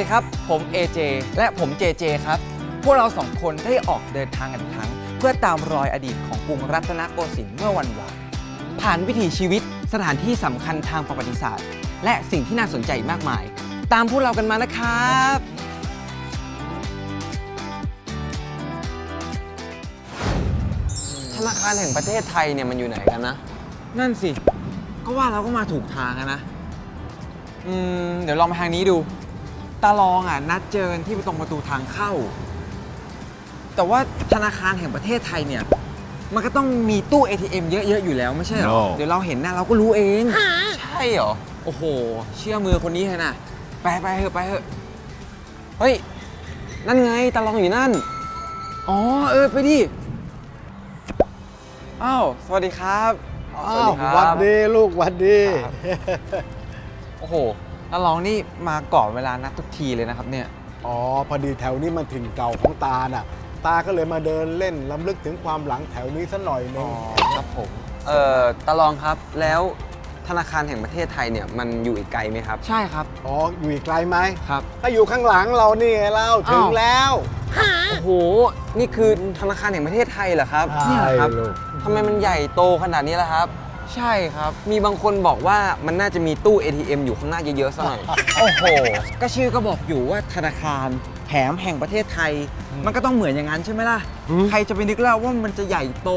ดีครับ ผม AJ และผม JJ ครับ พวกเราสองคนได้ออกเดินทางกันอีกครั้ง เพื่อตามรอยอดีตของกรุงรัตนโกสินทร์เมื่อวันวานผ่านวิถีชีวิตสถานที่สำคัญทางประวัติศาสตร์ และสิ่งที่น่าสนใจอีกมากมาย ตามพวกเรากันมานะครับ ธนาคารแห่งประเทศไทยเนี่ยมันอยู่ไหนกันนะ นั่นสิ ก็ว่าเราก็มาถูกทางอะนะ อืม เดี๋ยวลองไปทางนี้ดู ตาลองอะนัดเจอกันที่ตรงประตูทางเข้า แต่ว่าธนาคารแห่งประเทศไทยเนี่ย มันก็ต้องมีตู้ ATM เยอะ ๆ อยู่แล้วไม่ใช่เหรอ No เดี๋ยวเราเห็นนะเราก็รู้เอง ใช่เหรอ โอ้โห เชื่อมือคนนี้เถอะนะไปไปเถอะไปเถอะเฮ้ย นั่นไงตาลองอยู่นั่น อ๋อ เออ ไปดิ อ้าว สวัสดีครับสวัสดีครับ วัดดีลูกวัดดีครับโอ้โห ตาลองนี่มาก่อนเวลานัดทุกทีเลยนะครับเนี่ย อ๋อ พอดีแถวนี้มันถิ่นเก่าของตาน่ะ ตาก็เลยมาเดินเล่นล้ำลึกถึงความหลังแถวนี้สักหน่อยหนึอ๋งอครับผม เอ่อตาลองครับ แล้วธนาคารแห่งประเทศไทยเนี่ยมันอยู่อีกไกลไหมครับ ใช่ครับ อ๋อ อยู่อีกไกลไหม ครับก็อยู่ข้างหลังเรานี่ไงเราถึงอ้าวแล้วโอ้โห นี่คือธนาคารแห่งประเทศไทยเหรอครับเนี่ยครับ ลูกทำไมมันใหญ่โตขนาดนี้ล่ะครับ ใช่ครับ มีบางคนบอกว่ามันน่าจะมีตู้ ATM อยู่ข้างหน้าเยอะๆสักหน่อย โอ้โห ก็ชื่อก็บอกอยู่ว่าธนาคารแถมแห่งประเทศไทย มันก็ต้องเหมือนอย่างนั้นใช่ไหมล่ะอืมใครจะไปนึกเล่าว่ามันจะใหญ่โต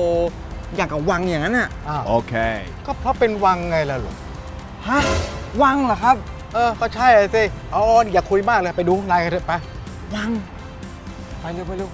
อย่างกับวังอย่างนั้นอะ อ้าว Okay. ก็เพราะเป็นวังไงล่ะลูกฮะ วังเหรอครับ เออก็ใช่อะสิอ๋ออย่าคุยมากเลยไปดูข้างในกันเถอะไป วัง ไปเร็วไปเร็ว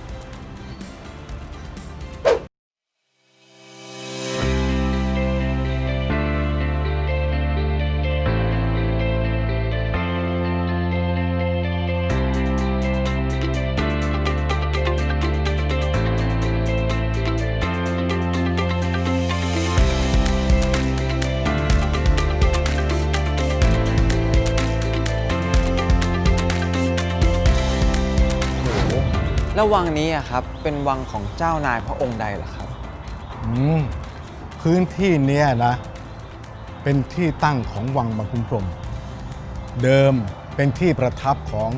แล้ววังนี้อะครับเป็นวังของเจ้านายพระองค์ใดเหรอครับ อืมพื้นที่เนี้ยนะ เป็นที่ตั้งของวังบางคุมพรหมเดิมเป็นที่ประทับของ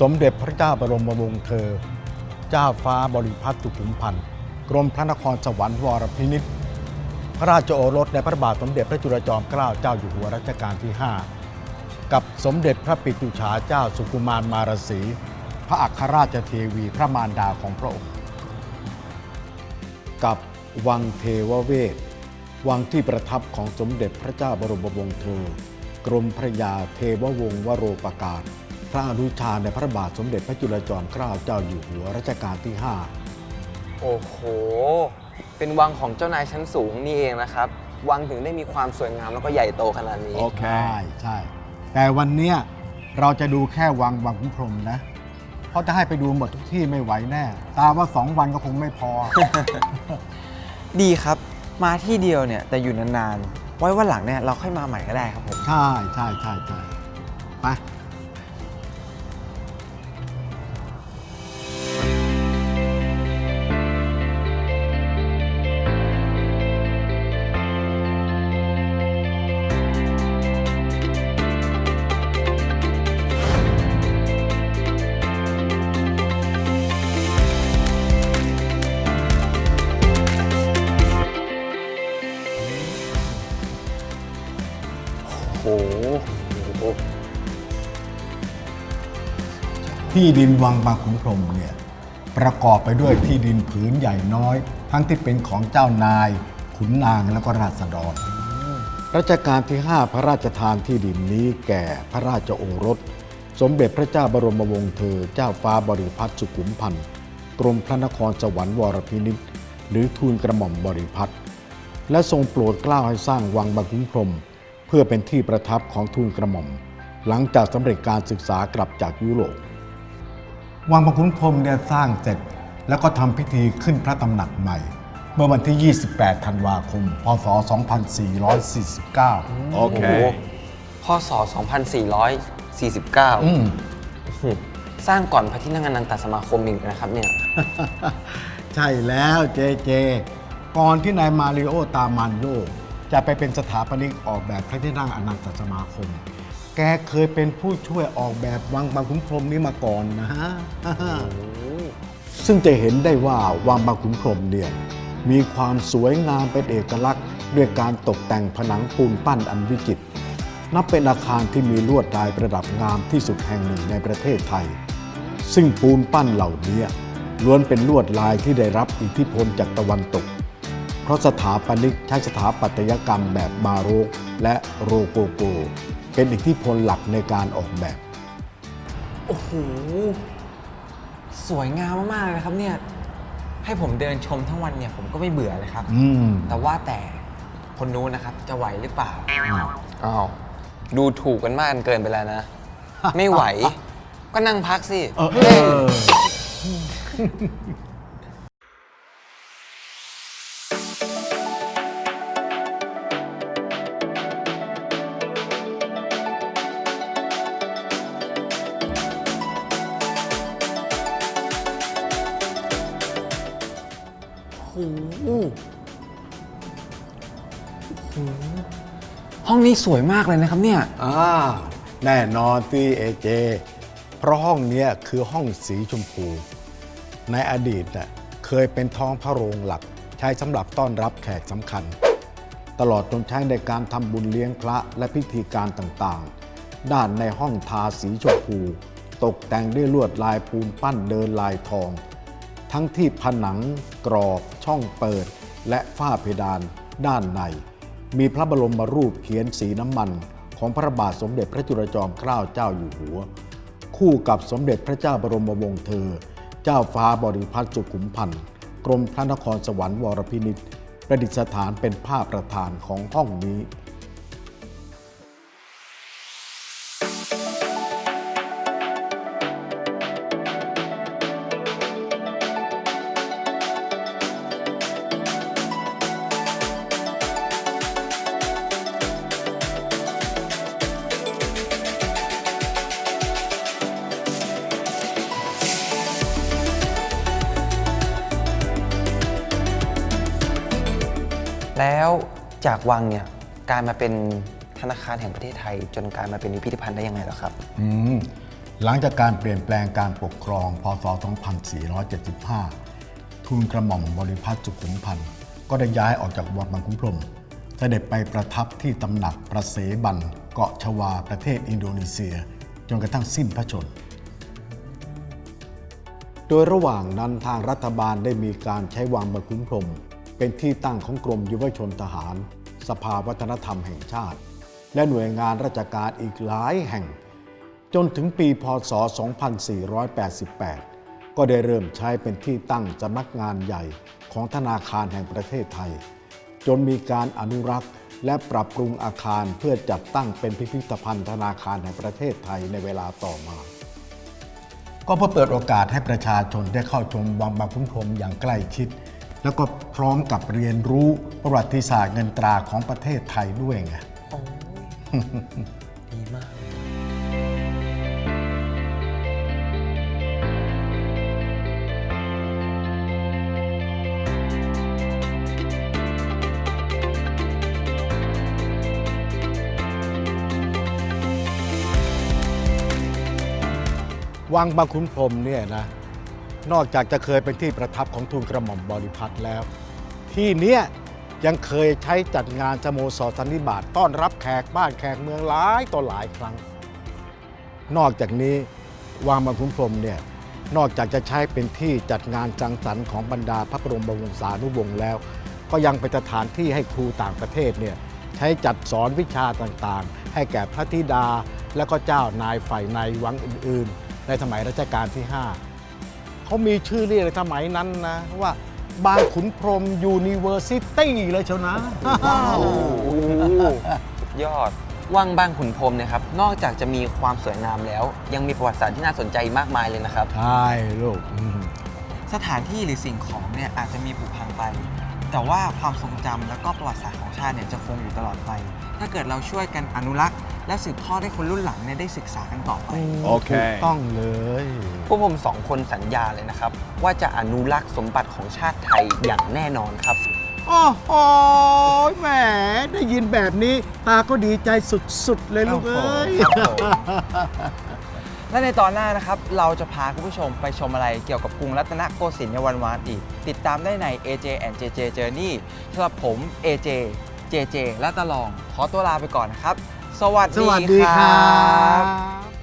สมเด็จพระเจ้าบรมวงศ์เธอ เจ้าฟ้าบริพัตรสุขุมพันธ์กรมพระนครสวรรค์วรพินิษพระราชโอรสในพระบาทสมเด็จพระจุลจอมเกล้าเจ้าอยู่หัวรัชกาลที่ 5 กับสมเด็จพระปิตุฉาเจ้าสุกุมารมารสี พระอัครราชเทวีพระมารดาของพระองค์ กับวังเทวเวศวังที่ประทับของสมเด็จพระเจ้าบรมวงศ์เธอกรมพระยาเทววงศ์วโรปการ พระอนุชาในพระบาทสมเด็จพระจุลจอมเกล้าเจ้าอยู่หัวรัชกาลที่โอ้โห เป็นวังของเจ้านายชั้นสูงนี่เองนะครับ วังถึงได้มีความสวยงามแล้วก็ใหญ่โตขนาดนี้5ใช่ใช่ แต่วันเนี้ยเราจะดูแค่วังวังคุ้มพรหมนะเพ ราะจะให้ไปดูหมดทุกที่ไม่ไหวแน่ ตามว่าสองวันก็คงไม่พอ ดีครับ มาที่เดียวเนี่ยแต่อยู่นานๆ ไว้วันหลังเนี่ยเราค่อยมาใหม่ก็ได้ครับผม ใช่ใช่ใช่ใช่ไป ที่ดินวังบางขุนพรหมเนี่ยประกอบไปด้วยที่ดินผืนใหญ่น้อย ทั้งที่เป็นของเจ้านาย ขุนนางและก็ราษฎรรัชกาลที่ 5 พระราชทานที่ดินนี้แก่พระราชโอรส สมเด็จพระเจ้าบรมวงศ์เธอ เจ้าฟ้าบริพัตรสุขุมพันธ์กรมพระนครสวรรค์วรพินิจหรือทูลกระหม่อมบริพัตรและทรงโปรดเกล้าให้สร้างวังบางขุนพรหมเพื่อเป็นที่ประทับของทูลกระหม่อม หลังจากสำเร็จการศึกษากลับจากยุโรป วังบางขุนพรหมเนี่ยสร้างเสร็จ แล้วก็ทำพิธีขึ้นพระตำหนักใหม่ เมื่อวันที่ 28 ธันวาคม พศ 2449 โอ้โห Okay. พศ 2449 อืม สร้างก่อนพระที่นั่งอนันตสมาคมอีกนะครับเนี่ย ใช่แล้วเจเจ ก่อนที่นายมาริโอตามันโยจะไปเป็นสถาปนิกออกแบบพระที่นั่งอนันตสมาคม แกเคยเป็นผู้ช่วยออกแบบวังบางขุนพรหมนี้มาก่อนนะฮะ ซึ่งจะเห็นได้ว่าวังบางขุนพรหมเนี่ยมีความสวยงามเป็นเอกลักษณ์ ด้วยการตกแต่งผนังปูนปั้นอันวิจิตร นับเป็นอาคารที่มีลวดลายประดับงามที่สุดแห่งหนึ่งในประเทศไทย ซึ่งปูนปั้นเหล่านี้ล้วนเป็นลวดลายที่ได้รับอิทธิพลจากตะวันตก เพราะสถาปนิกใช้สถาปัตยกรรมแบบบาโรกและโรโกโก เป็นอิทธิพลหลักในการออกแบบ โอ้โห สวยงามมากๆเลยนะครับเนี่ย ให้ผมเดินชมทั้งวันเนี่ยผมก็ไม่เบื่อเลยครับ อืม แต่ว่าแต่คนนู้นนะครับจะไหวหรือเปล่า อ้าว ดูถูกกันมากเกินไปแล้วนะ ไม่ไหว ก็นั่งพักสิ เออ อ้โหโอ้ห้องนี้สวยมากเลยนะครับเนี่ย อ่าแน่นอนที่เอเจ เพราะห้องเนี้ยคือห้องสีชมพู ในอดีตน่ะเคยเป็นท้องพระโรงหลัก ใช้สำหรับต้อนรับแขกสำคัญ ตลอดจนใช้ในการทำบุญเลี้ยงพระและพิธีการต่างๆ ด้านในห้องทาสีชมพู ตกแต่งด้วยลวดลายปูนปั้นเดินลายทอง ทั้งที่ผนังกรอบช่องเปิด และฝ้าเพดานด้านใน มีพระบรมรูปเขียนสีน้ำมัน ของพระบาทสมเด็จพระจุลจอมเกล้าเจ้าอยู่หัว คู่กับสมเด็จพระเจ้าบรมวงศ์เธอ เจ้าฟ้าบริพัตรสุขุมพันธ์กรมพระนครสวรรค์วรพินิจประดิษฐานเป็นภาพประธานของห้องนี้ จากวังเนี่ยกลายมาเป็นธนาคารแห่งประเทศไทย จนกลายมาเป็นพิพิธภัณฑ์ได้ยังไงเหรอครับ อืมหลังจากการเปลี่ยนแปลงการปกครอง พศ 2475 ทูลกระหม่อมบริพัตรสุขุมพันธ์ ก็ได้ย้ายออกจากวัดบางคุ้มพรหมเสด็จไปประทับที่ตำหนักประเสบันเกาะชวาประเทศอินโดนีเซีย จนกระทั่งสิ้นพระชน โดยระหว่างนั้นทางรัฐบาลได้มีการใช้วังบางคุ้มพรม เป็นที่ตั้งของกรมยุวชนทหาร สภาวัฒนธรรมแห่งชาติ และหน่วยงานราชการอีกหลายแห่ง จนถึงปีพศ 2488 ก็ได้เริ่มใช้เป็นที่ตั้งสำนักงานใหญ่ของธนาคารแห่งประเทศไทย จนมีการอนุรักษ์และปรับปรุงอาคารเพื่อจัดตั้งเป็นพิพิธภัณฑ์ธนาคารแห่งประเทศไทยในเวลาต่อมา ก็เพื่อเปิดโอกาสให้ประชาชนได้เข้าชมวังบางขุนพรมอย่างใกล้ชิด แล้วก็พร้อมกับเรียนรู้ประวัติศาสตร์เงินตราของประเทศไทยด้วยไง โอ้ย ดีมากเลยวังบางขุนพรหมเนี่ยนะ นอกจากจะเคยเป็นที่ประทับของทูลกระหม่อมบริพัตรแล้ว ที่เนี้ยยังเคยใช้จัดงานสโมสรสันนิบาตต้อนรับแขกบ้านแขกเมืองหลายต่อหลายครั้ง นอกจากนี้วังบางขุนพรมเนี่ยนอกจากจะใช้เป็นที่จัดงานจังสรรค์ของบรรดาพระบรมวงศานุวงศ์แล้ว ก็ยังเป็นสถานที่ให้ครูต่างประเทศเนี่ยใช้จัดสอนวิชาต่างๆ ให้แก่พระธิดาและก็เจ้านายฝ่ายในวังอื่น ๆ ในสมัยรัชกาลที่ 5 เขามีชื่อเรียกในสมัยนั้นนะว่าบางขุนพรหมยูนิเวอร์ซิตี้เลยเชียวนะโอ้โหสุดยอด วังบางขุนพรหมเนี่ยครับ นอกจากจะมีความสวยงามแล้ว ยังมีประวัติศาสตร์ที่น่าสนใจมากมายเลยนะครับ ใช่ลูกอืม สถานที่หรือสิ่งของเนี่ยอาจจะมีผุพังไป แต่ว่าความทรงจำแล้วก็ประวัติศาสตร์ของชาติเนี่ยจะคงอยู่ตลอดไป ถ้าเกิดเราช่วยกันอนุรักษ์ และสืบทอดให้คนรุ่นหลังเนี่ยได้ศึกษากันต่อไป โอเค ถูกต้องเลย พวกผมสองคนสัญญาเลยนะครับ ว่าจะอนุรักษ์สมบัติของชาติไทยอย่างแน่นอนครับ โอ้โหแหมได้ยินแบบนี้ ตาก็ดีใจสุด ๆ เลยลูกเอ้ย ครับผม และในตอนหน้านะครับ เราจะพาคุณผู้ชมไปชมอะไรเกี่ยวกับกรุงรัตนโกสินทร์ในวันวานอีก ติดตามได้ใน AJ and JJ Journey สำหรับผม AJ JJ และตะลอง ขอตัวลาไปก่อนนะครับ สวัสสดีวัสดีคครัรับ บ